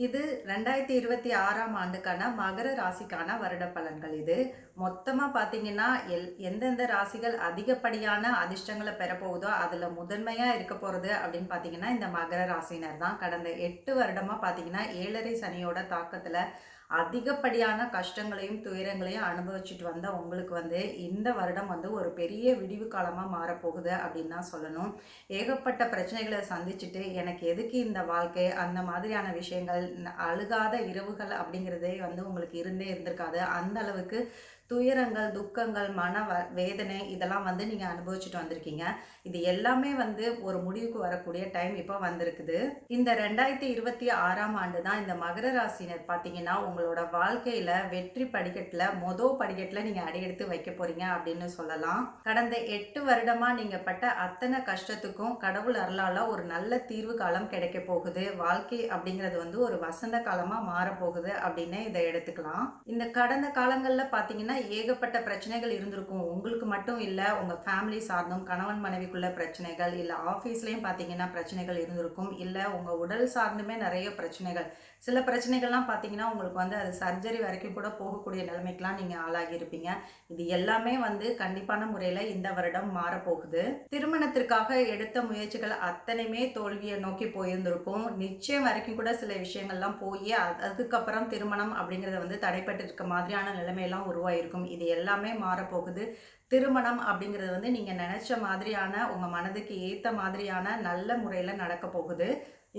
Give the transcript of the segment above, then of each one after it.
இது ரெண்டாயிரத்தி இருபத்தி ஆறாம் ஆண்டுக்கான மகர ராசிக்கான வருட பலன்கள் இது. மொத்தமாக பார்த்தீங்கன்னா எல் எந்தெந்த ராசிகள் அதிகப்படியான அதிர்ஷ்டங்களை பெறப்போகுதோ அதில் முதன்மையாக இருக்க போகிறது அப்படின்னு பார்த்தீங்கன்னா இந்த மகர ராசினர் தான் கடந்த எட்டு வருடமாக பார்த்தீங்கன்னா ஏழரை சனியோட தாக்கத்தில் அதிகப்படியான கஷ்டங்களையும் துயரங்களையும் அனுபவிச்சுட்டு வந்த உங்களுக்கு வந்து இந்த வருடம் வந்து ஒரு பெரிய விடிவு காலமாக மாறப்போகுது அப்படின்னு தான் சொல்லணும். ஏகப்பட்ட பிரச்சனைகளை சந்திச்சுட்டு எனக்கு எதுக்கு இந்த வாழ்க்கை அந்த மாதிரியான விஷயங்கள் அழுகாத இரவுகள் அப்படிங்கிறதே வந்து உங்களுக்கு இருந்தே இருந்திருக்காது. அந்த அளவுக்கு துயரங்கள் துக்கங்கள் மன வ வேதனை இதெல்லாம் வந்து நீங்கள் அனுபவிச்சுட்டு வந்திருக்கீங்க. இது எல்லாமே வந்து ஒரு முடிவுக்கு வரக்கூடிய டைம் இப்போ வந்திருக்குது. இந்த ரெண்டாயிரத்தி இருபத்தி ஆறாம் ஆண்டு தான் இந்த மகர ராசினர் பார்த்தீங்கன்னா உங்களோட வாழ்க்கையில் வெற்றி படிக்கட்டில் மொதல் படிக்கட்டில் நீங்கள் அடியெடுத்து வைக்க போகிறீங்க அப்படின்னு சொல்லலாம். கடந்த எட்டு வருடமாக நீங்கள் பட்ட அத்தனை கஷ்டத்துக்கும் கடவுள் அருளால் ஒரு நல்ல தீர்வு காலம் கிடைக்க போகுது. வாழ்க்கை அப்படிங்கிறது வந்து ஒரு வசந்த காலமாக மாறப்போகுது அப்படின்னு இதை எடுத்துக்கலாம். இந்த கடந்த காலங்களில் பார்த்தீங்கன்னா ஏகப்பட்ட பிரச்சனைகள் இருந்திருக்கும். உங்களுக்கு மட்டும் இல்லை உங்கள் ஃபேமிலி சார்ந்தும் கணவன் மனைவிக்குள்ள பிரச்சனைகள் இல்லை ஆஃபீஸ்லேயும் பார்த்தீங்கன்னா பிரச்சனைகள் இருந்திருக்கும். இல்லை உங்கள் உடல் சார்ந்துமே நிறைய பிரச்சனைகள். சில பிரச்சனைகள்லாம் பார்த்தீங்கன்னா உங்களுக்கு வந்து அது சர்ஜரி வரைக்கும் கூட போகக்கூடிய நிலைமைக்கெலாம் நீங்கள் ஆளாகியிருப்பீங்க. இது எல்லாமே வந்து கண்டிப்பான முறையில் இந்த வருடம் மாறப்போகுது. திருமணத்திற்காக எடுத்த முயற்சிகள் அத்தனையுமே தோல்வியை நோக்கி போயிருந்திருக்கும். நிச்சயம் வரைக்கும் கூட சில விஷயங்கள்லாம் போய் அதுக்கப்புறம் திருமணம் அப்படிங்கிறத வந்து தடைப்பட்டிருக்க மாதிரியான நிலைமையெல்லாம் உருவாயிருக்கும். இது எல்லாமே மாறப்போகுது. திருமணம் அப்படிங்கிறது வந்து நீங்கள் நினச்ச மாதிரியான உங்கள் மனதுக்கு ஏற்ற மாதிரியான நல்ல முறையில் நடக்க போகுது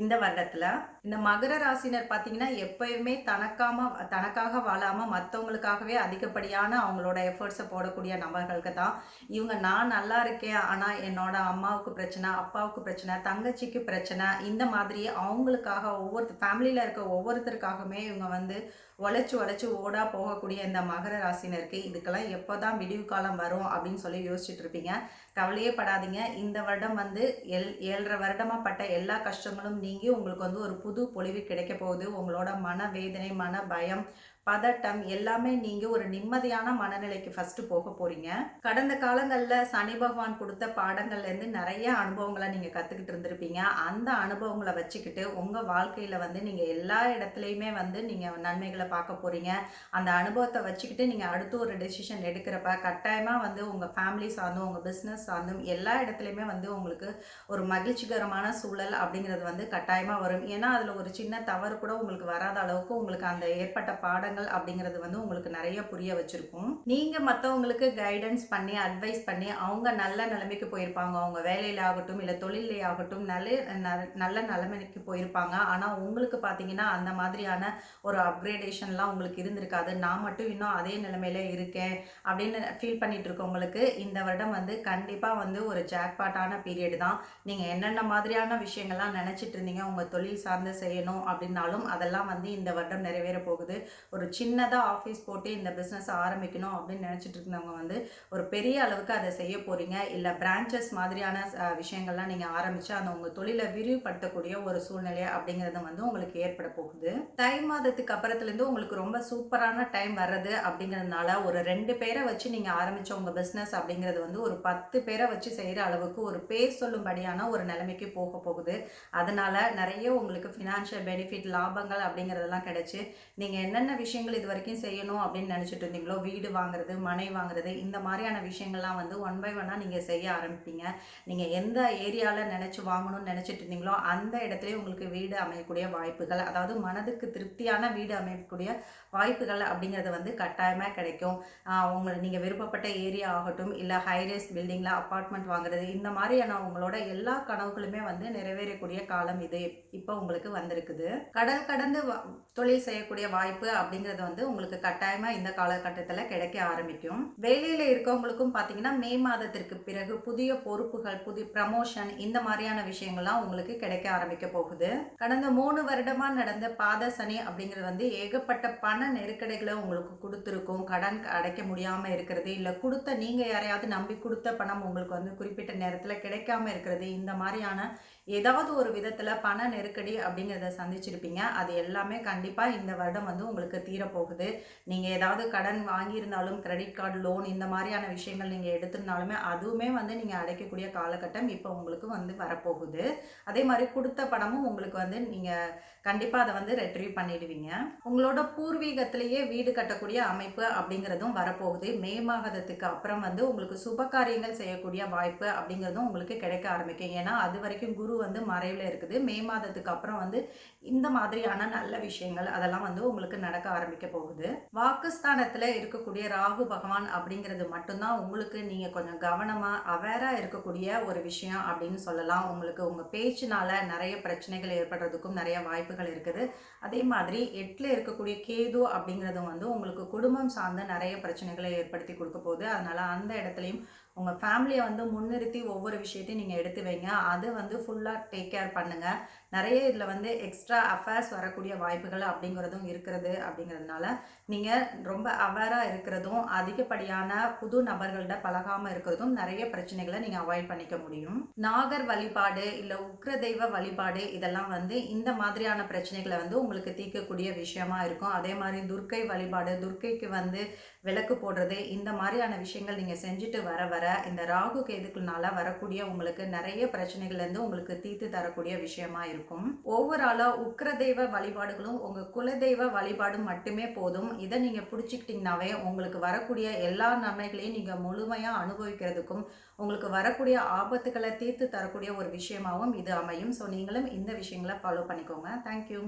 இந்த வருடத்தில். இந்த மகர ராசினர் பார்த்தீங்கன்னா எப்பயுமே தனக்காம தனக்காக வாழாமல் மற்றவங்களுக்காகவே அதிகப்படியான அவங்களோட எஃபர்ட்ஸை போடக்கூடிய நபர்களுக்கு தான். இவங்க நான் நல்லா இருக்கேன். ஆனால் என்னோட அம்மாவுக்கு பிரச்சனை அப்பாவுக்கு பிரச்சனை தங்கச்சிக்கு பிரச்சனை. இந்த மாதிரி அவங்களுக்காக ஒவ்வொரு ஃபேமிலியில் இருக்க ஒவ்வொருத்தருக்காகவுமே இவங்க வந்து உழைச்சி உழைச்சி ஓடா போகக்கூடிய இந்த மகர ராசினருக்கு இதுக்கெல்லாம் எப்போ தான் விடிவு காலம் வரும் அப்படின்னு சொல்லி யோசிச்சுட்டு இருப்பீங்க. கவலையே படாதீங்க. இந்த வருடம் வந்து எல் ஏழரை வருடமாக பட்ட எல்லா கஷ்டங்களும் நீங்கி உங்களுக்கு வந்து ஒரு புது பொலிவு கிடைக்க போகுது. உங்களோட மன வேதனை மன பயம் பதட்டம் எல்லாமே நீங்க ஒரு நிம்மதியான மனநிலைக்கு ஃபர்ஸ்ட் போக போறீங்க. கடந்த காலங்களில் சனி பகவான் கொடுத்த பாடங்கள்ல இருந்து நிறைய அனுபவங்களை நீங்க கத்துக்கிட்டு இருந்திருப்பீங்க. அந்த அனுபவங்களை வச்சுக்கிட்டு உங்க வாழ்க்கையில வந்து நீங்க எல்லா இடத்துலையுமே வந்து நீங்க நன்மைகளை பார்க்க போறீங்க. அந்த அனுபவத்தை வச்சுக்கிட்டு நீங்க அடுத்து ஒரு டெசிஷன் எடுக்கிறப்ப கட்டாயமா வந்து உங்க ஃபேமிலி சார்ந்தும் உங்க பிஸ்னஸ் சார்ந்தும் எல்லா இடத்துலையுமே வந்து உங்களுக்கு ஒரு மகிழ்ச்சிகரமான சூழல் அப்படிங்கிறது வந்து கட்டாயமா வரும். ஏன்னா அதுல ஒரு சின்ன தவறு கூட உங்களுக்கு வராத அளவுக்கு உங்களுக்கு அந்த ஏற்பட்ட பாடங்கள் அப்படிங்கிறது வந்து உங்களுக்கு நிறைய புரிய வச்சிருக்கும். நீங்க மற்றவங்களுக்கு கைடன்ஸ் பண்ணி அட்வைஸ் பண்ணி அவங்க நல்ல நிலைமைக்கு போயிருப்பாங்க. அவங்க வேலையில ஆகட்டும் இல்லை தொழிலே ஆகட்டும் நல்ல நல்ல நிலைமைக்கு போயிருப்பாங்க. ஆனா உங்களுக்கு பார்த்தீங்கன்னா அந்த மாதிரியான ஒரு அப்கிரேடேஷன்லாம் உங்களுக்கு இருந்திருக்காது. நான் மட்டும் இன்னும் அதே நிலைமையில இருக்கேன் அப்படின்னு ஃபீல் பண்ணிட்டு இருக்கவங்களுக்கு இந்த வருடம் வந்து கண்டிப்பா வந்து ஒரு ஜாக்பாட்டான பீரியட் தான். நீங்க என்னென்ன மாதிரியான விஷயங்கள்லாம் நினைச்சிட்டு இருந்தீங்க உங்க தொழில் சார்ந்து செய்யணும் அப்படின்னாலும் அதெல்லாம் வந்து இந்த வருடம் நிறைவேற போகுது. ஒரு ஒரு சின்னதாக ஆஃபீஸ் போட்டு இந்த பிஸ்னஸ் ஆரம்பிக்கணும் அப்படின்னு நினச்சிட்டு இருந்தவங்க வந்து ஒரு பெரிய அளவுக்கு அதை செய்ய போகிறீங்க இல்லை பிரான்ச்சஸ் மாதிரியான விஷயங்கள்லாம் நீங்கள் ஆரம்பித்து அந்த உங்கள் தொழிலை விரிவுபடுத்தக்கூடிய ஒரு சூழ்நிலை அப்படிங்கிறது வந்து உங்களுக்கு ஏற்பட போகுது. தை மாதத்துக்கு அப்புறத்துலேருந்து உங்களுக்கு ரொம்ப சூப்பரான டைம் வர்றது அப்படிங்கிறதுனால ஒரு ரெண்டு பேரை வச்சு நீங்கள் ஆரம்பித்த உங்கள் பிஸ்னஸ் அப்படிங்கிறது வந்து ஒரு பத்து பேரை வச்சு செய்கிற அளவுக்கு ஒரு பேர் சொல்லும்படியான ஒரு நிலைமைக்கு போக போகுது. அதனால் நிறைய உங்களுக்கு ஃபினான்ஷியல் பெனிஃபிட் லாபங்கள் அப்படிங்கிறதெல்லாம் கிடைச்சி நீங்கள் என்னென்ன விஷயம் விஷயங்கள் இது வரைக்கும் செய்யணும் அப்படின்னு நினச்சிட்டு இருந்தீங்களோ? வீடு வாங்குறது மனை வாங்குறது இந்த மாதிரியான விஷயங்கள்லாம் வந்து ஒன் பை ஒன்னாக நீங்கள் செய்ய ஆரம்பிப்பீங்க. நீங்கள் எந்த ஏரியாவில் நினச்சி வாங்கணும்னு நினச்சிட்டு இருந்தீங்களோ அந்த இடத்துலயே உங்களுக்கு வீடு அமையக்கூடிய வாய்ப்புகள் அதாவது மனதுக்கு திருப்தியான வீடு அமையக்கூடிய வாய்ப்புகள் அப்படிங்கிறது வந்து கட்டாயமாக கிடைக்கும். உங்களை நீங்கள் விருப்பப்பட்ட ஏரியா ஆகட்டும் இல்லை ஹைரேஸ் பில்டிங்கில் அப்பார்ட்மெண்ட் வாங்குறது இந்த மாதிரியான உங்களோட எல்லா கனவுகளுமே வந்து நிறைவேறக்கூடிய காலம் இது இப்போ உங்களுக்கு வந்திருக்குது. கடல் கடந்து வ- தொழில் செய்யக்கூடிய வாய்ப்பு அப்படி அப்படிங்கிறது வந்து உங்களுக்கு கட்டாயமாக இந்த காலகட்டத்தில் கிடைக்க ஆரம்பிக்கும். வேலையில் இருக்கவங்களுக்கும் பார்த்தீங்கன்னா மே மாதத்திற்கு பிறகு புதிய பொறுப்புகள் புதிய ப்ரமோஷன் இந்த மாதிரியான விஷயங்கள்லாம் உங்களுக்கு கிடைக்க ஆரம்பிக்க போகுது. கடந்த மூணு வருடமா நடந்த பாத சனி அப்படிங்கிறது வந்து ஏகப்பட்ட பண நெருக்கடிகளை உங்களுக்கு கொடுத்துருக்கும். கடன் அடைக்க முடியாம இருக்கிறது இல்லை கொடுத்த நீங்க யாரையாவது நம்பி கொடுத்த பணம் உங்களுக்கு வந்து குறிப்பிட்ட நேரத்தில் கிடைக்காம இருக்கிறது இந்த மாதிரியான ஏதாவது ஒரு விதத்தில் பண நெருக்கடி அப்படிங்கிறத சந்திச்சிருப்பீங்க. அது எல்லாமே கண்டிப்பாக இந்த வருடம் வந்து உங்களுக்கு தீரப்போகுது. நீங்கள் ஏதாவது கடன் வாங்கியிருந்தாலும் கிரெடிட் கார்டு லோன் இந்த மாதிரியான விஷயங்கள் நீங்கள் எடுத்திருந்தாலுமே அதுவுமே வந்து நீங்கள் அடைக்கக்கூடிய காலகட்டம் இப்போ உங்களுக்கு வந்து வரப்போகுது. அதே மாதிரி கொடுத்த பணமும் உங்களுக்கு வந்து நீங்கள் கண்டிப்பாக அதை வந்து ரெட்ரீவ் பண்ணிடுவீங்க. உங்களோட பூர்வீகத்திலேயே வீடு கட்டக்கூடிய அமைப்பு அப்படிங்கிறதும் வரப்போகுது. மே மாதத்துக்கு அப்புறம் வந்து உங்களுக்கு சுப காரியங்கள் செய்யக்கூடிய வாய்ப்பு அப்படிங்கிறதும் உங்களுக்கு கிடைக்க ஆரம்பிக்கும். ஏன்னா அது வரைக்கும் குரு வந்து மறைவில் இருக்குது. மே மாதத்துக்கு அப்புறம் வந்து இந்த மாதிரியான நல்ல விஷயங்கள் அதெல்லாம் வந்து உங்களுக்கு நடக்க ஆரம்பிக்க போகுது. வாக்குஸ்தானத்தில் இருக்கக்கூடிய ராகு பகவான் அப்படிங்கிறது மட்டும்தான் உங்களுக்கு நீங்கள் கொஞ்சம் கவனமாக அவேராக இருக்கக்கூடிய ஒரு விஷயம் அப்படின்னு சொல்லலாம். உங்களுக்கு உங்கள் பேச்சினால் நிறைய பிரச்சனைகள் ஏற்படுறதுக்கும் நிறைய வாய்ப்புகள் இருக்குது. அதே மாதிரி எட்டில் இருக்கக்கூடிய கேது அப்படிங்கிறதும் வந்து உங்களுக்கு குடும்பம் சார்ந்த நிறைய பிரச்சனைகளை ஏற்படுத்தி கொடுக்க போகுது. அதனால் அந்த இடத்துலையும் உங்கள் ஃபேமிலியை வந்து முன்னிறுத்தி ஒவ்வொரு விஷயத்தையும் நீங்கள் எடுத்து வைங்க. அது வந்து ஃபுல்லாக டேக் கேர் பண்ணுங்கள் நிறைய இதில் வந்து எக்ஸ்ட்ரா அஃபேர்ஸ் வரக்கூடிய வாய்ப்புகள் அப்படிங்கிறதும் இருக்கிறது அப்படிங்கிறதுனால நீங்கள் ரொம்ப அவேராக இருக்கிறதும் அதிகப்படியான புது நபர்கள்ட்ட பழகாமல் இருக்கிறதும் நிறைய பிரச்சனைகளை நீங்கள் அவாய்ட் பண்ணிக்க முடியும். நாகர் வழிபாடு இல்லை உக்ர தெய்வ வழிபாடு இதெல்லாம் வந்து இந்த மாதிரியான பிரச்சனைகளை வந்து உங்களுக்கு தீர்க்கக்கூடிய விஷயமா இருக்கும். அதே மாதிரி துர்க்கை வழிபாடு துர்க்கைக்கு வந்து விளக்கு போடுறது இந்த மாதிரியான விஷயங்கள் நீங்கள் செஞ்சுட்டு வர வர இந்த ராகு கேதுக்குனால வரக்கூடிய உங்களுக்கு நிறைய பிரச்சனைகள்லேருந்து உங்களுக்கு தீர்த்து தரக்கூடிய விஷயமா இருக்கும். ஓவராலாக உக்ர தெய்வ வழிபாடுகளும் உங்கள் குலதெய்வ வழிபாடு மட்டுமே போதும். இதை நீங்கள் பிடிச்சிக்கிட்டிங்கனாவே உங்களுக்கு வரக்கூடிய எல்லா நன்மைகளையும் நீங்கள் முழுமையாக அனுபவிக்கிறதுக்கும் உங்களுக்கு வரக்கூடிய ஆபத்துக்களை தீர்த்து தரக்கூடிய ஒரு விஷயமாகவும் இது அமையும். ஸோ நீங்களும் இந்த விஷயங்களை ஃபாலோ பண்ணிக்கோங்க. தேங்க்யூ